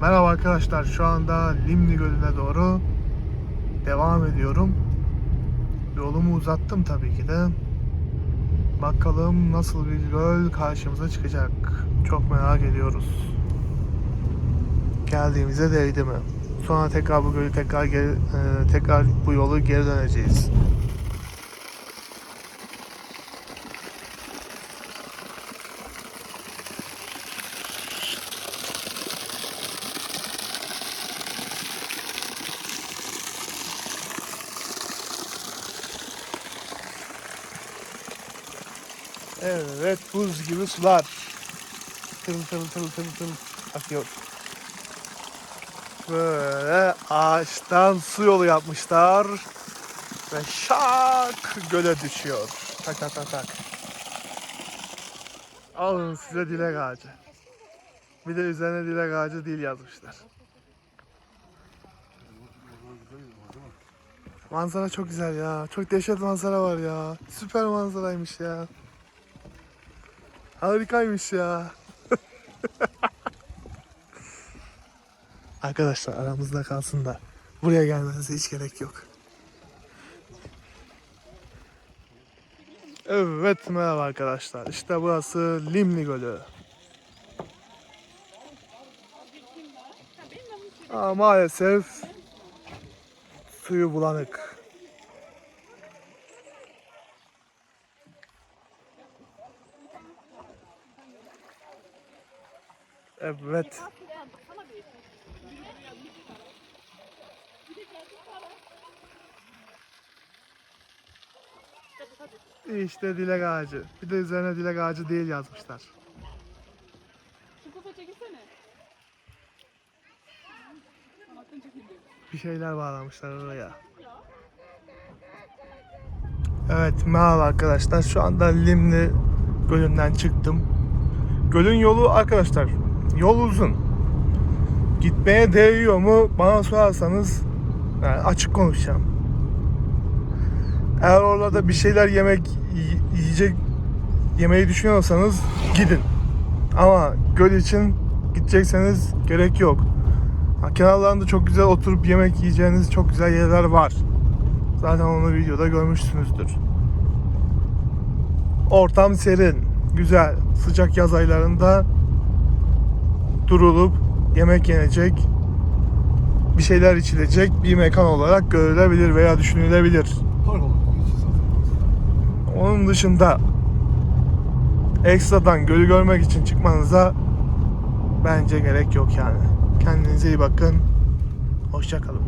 Merhaba arkadaşlar. Şu anda Limni Gölü'ne doğru devam ediyorum. Yolumu uzattım tabii ki de. Bakalım nasıl bir göl karşımıza çıkacak. Çok merak ediyoruz. Geldiğimize değdi mi? Sonra tekrar bu gölü tekrar geri, e, tekrar bu yolu geri döneceğiz. Evet, buz gibi sular. Tıl tıl tıl tıl tıl akıyor. Böyle ağaçtan su yolu yapmışlar. Ve şak göle düşüyor. Tak tak tak tak. Alın size dilek ağacı. Bir de üzerine dilek ağacı dil yazmışlar. Manzara çok güzel ya. Çok dehşet manzara var ya. Süper manzaraymış ya. Harikaymış ya. Arkadaşlar aramızda kalsın da buraya gelmenize hiç gerek yok. Evet merhaba arkadaşlar. İşte burası Limni Gölü. Aa, maalesef suyu bulanık. Evet. İşte dilek ağacı. Bir de üzerine dilek ağacı değil yazmışlar. Bir şeyler bağlamışlar oraya. Evet merhaba arkadaşlar. Şu anda Limni Gölü'nden çıktım. Gölün yolu arkadaşlar yol uzun. Gitmeye değiyor mu bana sorarsanız yani açık konuşacağım. Eğer orada bir şeyler yemek yiyecek yemeyi düşünüyorsanız gidin. Ama göl için gidecekseniz gerek yok. Ha, Kenarlarında çok güzel oturup yemek yiyeceğiniz çok güzel yerler var. Zaten onu videoda görmüşsünüzdür. Ortam serin, güzel. Sıcak yaz aylarında durulup yemek yenecek, bir şeyler içilecek bir mekan olarak görülebilir veya düşünülebilir. Onun dışında ekstradan gölü görmek için çıkmanıza bence gerek yok yani. Kendinize iyi bakın. Hoşçakalın.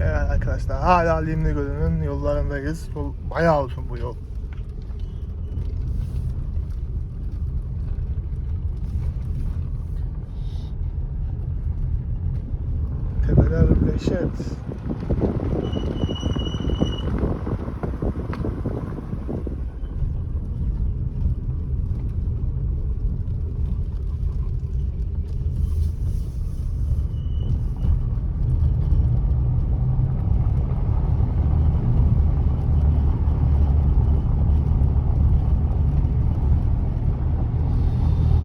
Evet arkadaşlar hala Limni Gölü'nün yollarındayız. Yol bayağı uzun bu yol. Tepeler dehşet.